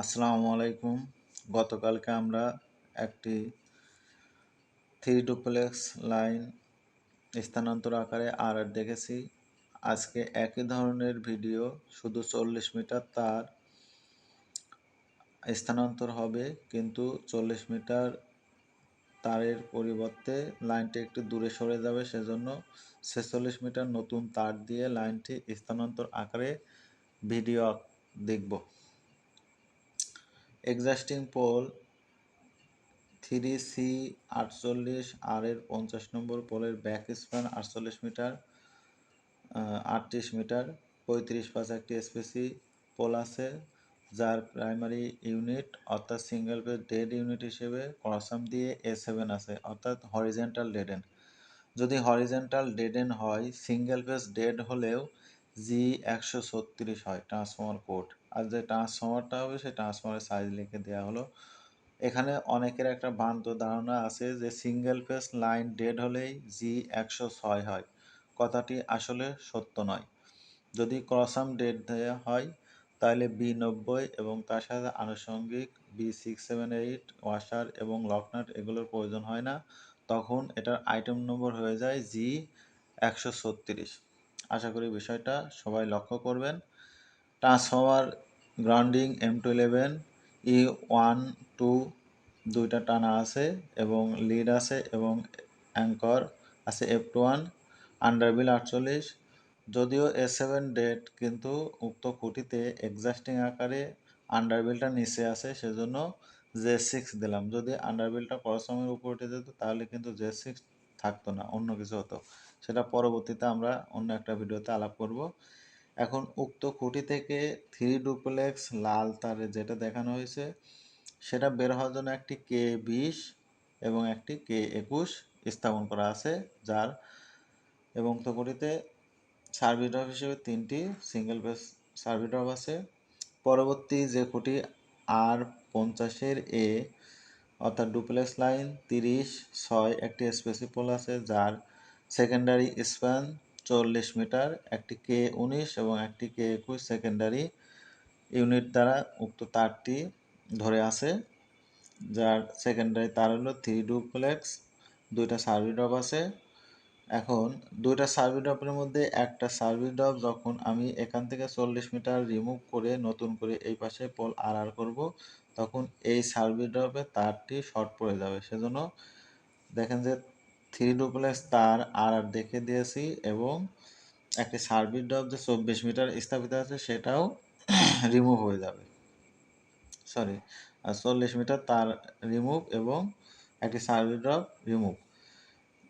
আসসালামু আলাইকুম। গতকালকে আমরা একটি থ্রি ডুপ্লেক্স লাইন স্থানান্তর আকারে আর দেখেছি। আজকে একই ধরনের ভিডিও, শুধু চল্লিশ মিটার তার স্থানান্তর হবে, কিন্তু চল্লিশ মিটার তারের পরিবর্তে লাইনটি একটু দূরে সরে যাবে, সেজন্য ছেচল্লিশ মিটার নতুন তার দিয়ে লাইনটি স্থানান্তর আকারে ভিডিও দেখব। এক্সাস্টিং পোল থ্রি সি আটচল্লিশ আর এর পঞ্চাশ নম্বর পোলের ব্যাক স্প্যান আটচল্লিশ মিটার আটত্রিশ মিটার, পঁয়ত্রিশ পাঁচ একটি এসপিসি পোল আছে, যার প্রাইমারি ইউনিট অর্থাৎ সিঙ্গেল পেজ ডেড ইউনিট হিসেবে ক্রসাম দিয়ে এ সেভেন আছে, অর্থাৎ হরিজেন্টাল ডেডেন যদি হরিজেন্টাল ডেডেন হয়, সিঙ্গেল পেজ ডেড হলেও জি একশো ছত্রিশ হয়, ট্রান্সফর্মার কোড। আর যে ট্রান্সফর্মারটা হবে, সেই ট্রান্সফর্মারের সাইজ লিখে দেওয়া হলো। এখানে অনেকের একটা ভ্রান্ত ধারণা আছে যে সিঙ্গেল ফেস লাইন ডেড হলেই জি একশো ছয় হয়। কথাটি আসলে সত্য নয়। যদি ক্রসাম ডেড দেওয়া হয়, তাহলে বি নব্বই এবং তার সাথে আনুষঙ্গিক B six seven eight washer এবং লকনাট এগুলোর প্রয়োজন হয় না। তখন এটার আইটেম নম্বর হয়ে যায় জি একশো ছত্রিশ। আশা করি বিষয়টা সবাই লক্ষ্য করবেন। Transformer grounding M two eleven E one two দুইটা টানা আছে এবং লিড আছে এবং অ্যাঙ্কর আছে এফ টু ওয়ান আন্ডারবিল আটচল্লিশ। যদিও এ সেভেন ডেট কিন্তু উক্ত খুঁটিতে এক্সাস্টিং আকারে আন্ডারবিলটা নিচে আছে, সেজন্য জে সিক্স দিলাম। যদি আন্ডারবিলটা করসমের উপর উঠে যেত, তাহলে কিন্তু জে সিক্স থাকতো না, অন্য কিছু হতো। সেটা পরবর্তীতে আমরা অন্য একটা ভিডিওতে আলাপ করব। এখন উক্ত খুঁটি থেকে থ্রি ডুপ্লেক্স লাল তারে যেটা দেখানো হয়েছে, সেটা বের হওয়ার জন্য একটি কে বিশ এবং একটি কে একুশ স্থাপন করা আছে, যার এবং খুঁটিতে সার্ভিস ড্রপ হিসেবে তিনটি সিঙ্গেল বেস সার্ভিস ড্রপ আছে। পরবর্তী যে খুঁটি আর পঞ্চাশের এ, অর্থাৎ ডুপ্লেক্স লাইন তিরিশ ছয় একটি স্পেসিপোল আছে, যার সেকেন্ডারি স্প্যান চল্লিশ মিটার, একটি কে উনিশ এবং একটি কে একুশ সেকেন্ডারি ইউনিট দ্বারা উক্ত তারটি ধরে আছে। যার সেকেন্ডারি তার হলো থ্রি ডুপ্লেক্স দুইটা সার্ভি ড্রপ আছে। এখন দুইটা সার্ভিস ড্রপের মধ্যে একটা সার্ভিস ড্রপ যখন আমি এখান থেকে চল্লিশ মিটার রিমুভ করে নতুন করে এই পাশে পোল আর আর করব, তখন এই সার্ভিস ড্রপে তারটি শর্ট পড়ে যাবে। সেজন্য দেখেন যে থ্রি ডুপ্লেক্স তার আর আর দেখে দিয়েছি এবং একটি সার্ভিস ড্রপ যে চব্বিশ মিটার স্থাপিত আছে সেটাও রিমুভ হয়ে যাবে। সরি চল্লিশ মিটার তার রিমুভ এবং একটি সার্ভিস ড্রপ রিমুভ।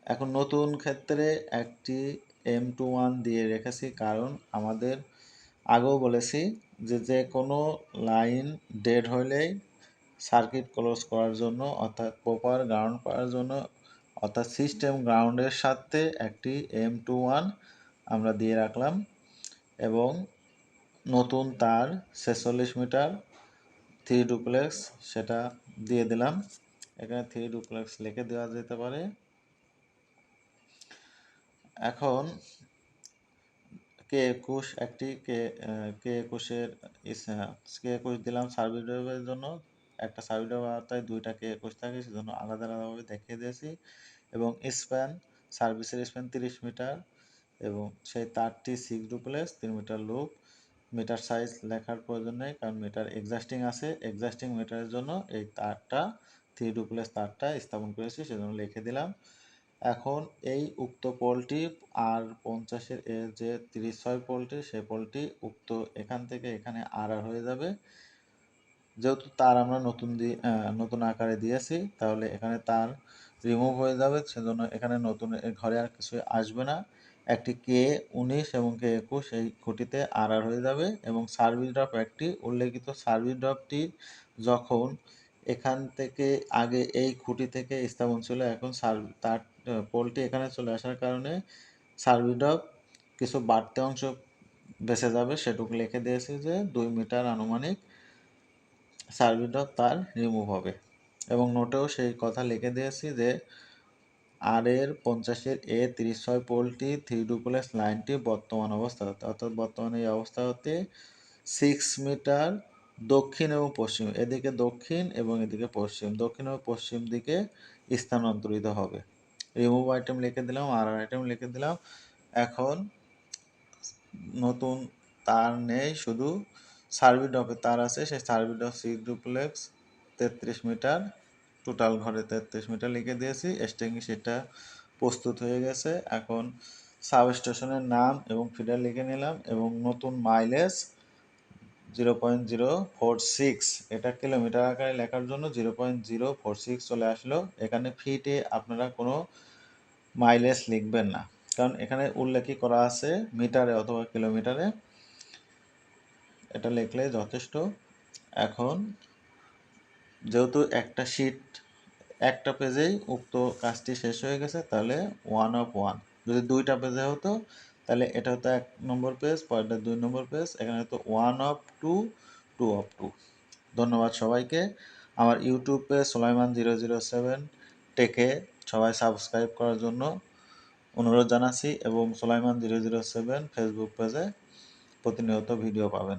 এখন নতুন ক্ষেত্রে একটি এম টু ওয়ান দিয়ে রেখেছি কারণ আমাদের আগেও বলেছি যে যে কোনো লাইন ডেড হলেই সার্কিট ক্লোজ করার জন্য অর্থাৎ প্রপার গ্রাউন্ড করার জন্য অর্থাৎ সিস্টেম গ্রাউন্ডের সাথে একটি এম টু ওয়ান আমরা দিয়ে রাখলাম এবং নতুন তার ছেচল্লিশ মিটার থ্রি ডুপ্লেক্স সেটা দিয়ে দিলাম। এখানে থ্রি ডুপ্লেক্স লিখে দেওয়া যেতে পারে। এখন কে একুশ, একটি কে কে একুশের কে একুশ দিলাম সার্ভিস জন্য। একটা সার্ভিস ড্রাইভ আওতায় দুইটা কে একুশ থাকে, সেজন্য আলাদা আলাদাভাবে দেখিয়ে দিয়েছি। এবং স্প্যান, সার্ভিসের স্প্যান তিরিশ মিটার এবং সেই তারটি সিক্স ডুপ্লেস তিন মিটার লুপ। মিটার সাইজ লেখার প্রয়োজন নেই, কারণ মিটার এক্সাস্টিং আছে। এক্সাস্টিং মিটারের জন্য এই তারটা থ্রি ডুপ্লেস তারটা স্থাপন করেছি, সেজন্য লিখে দিলাম। এখন এই উক্ত পোলটি আর পঞ্চাশের এর যে তিরিশ ছয় পোলটি সে পোলটি উক্ত এখান থেকে এখানে আর হয়ে যাবে। যেহেতু তার আমরা নতুন দিয়ে নতুন আকারে দিয়েছি, তাহলে এখানে তার রিমুভ হয়ে যাবে, সেজন্য এখানে নতুন ঘরে আর কিছু আসবে না। একটি কে উনিশ এবং কে একুশ এই খুঁটিতে আর আর হয়ে যাবে এবং সার্ভিস ড্রপ একটি। উল্লেখিত সার্ভিস ড্রপটি যখন এখান থেকে আগে এই খুঁটি থেকে স্থাপন ছিল, এখন তার পোলটি এখানে চলে আসার কারণে সার্ভিস ড্রপ কিছু বাড়তি অংশ বেঁচে যাবে। সেটুকু লিখে দিয়েছি যে দুই মিটার আনুমানিক সার্ভিস তার রিমুভ হবে। এবং নোটেও সেই কথা লিখে দিয়েছি যে, আর এর পঞ্চাশের এ তিরিশ ছয় পোলটি থ্রি ডুপ্লেক্স লাইনটি বর্তমান অবস্থা। অর্থাৎ বর্তমানে এই অবস্থা হতে সিক্স মিটার দক্ষিণ এবং পশ্চিম, এদিকে দক্ষিণ এবং এদিকে পশ্চিম। দক্ষিণ এবং পশ্চিম দিকে স্থানান্তরিত হবে। রিমুভ আইটেম লিখে দিলাম, আর আইটেম লিখে দিলাম। এখন নতুন তার নেই, শুধু সার্ভিড অফে তার আছে সেই সার্ভিড অফ সি ডুপ্লেক্স, তেত্রিশ মিটার, টোটাল ঘরে তেত্রিশ মিটার লিখে দিয়েছি স্টেং সেটা প্রস্তুত হয়ে গেছে। এখন সাব স্টেশনের নাম এবং ফিডার লিখে নিলাম এবং নতুন mileage zero point zero four six, এটা কিলোমিটার আকারে লেখার জন্য zero point zero four six চলে আসলো। এখানে ফিটে আপনারা কোনো মাইলেজ লিখবেন না, কারণ এখানে উল্লেখই করা আছে মিটারে অথবা কিলোমিটারে। এটা লিখলে যথেষ্ট। এখন যেহেতু একটা শিট একটা পেজেই উক্ত কাজটি শেষ হয়ে গেছে, তাহলে ওয়ান অফ ওয়ান যদি দুইটা পেজে হতো, তাহলে এটা হতো এক নম্বর পেজ, পরেরটা দুই নম্বর পেজ, এখানে হতো one of two two of two ধন্যবাদ সবাইকে। আমার YouTube page Solaiman zero zero seven টেকে সবাই সাবস্ক্রাইব করার জন্য অনুরোধ জানাচ্ছি, এবং Solaiman zero zero seven Facebook পেজে প্রতিনিয়ত ভিডিও পাবেন।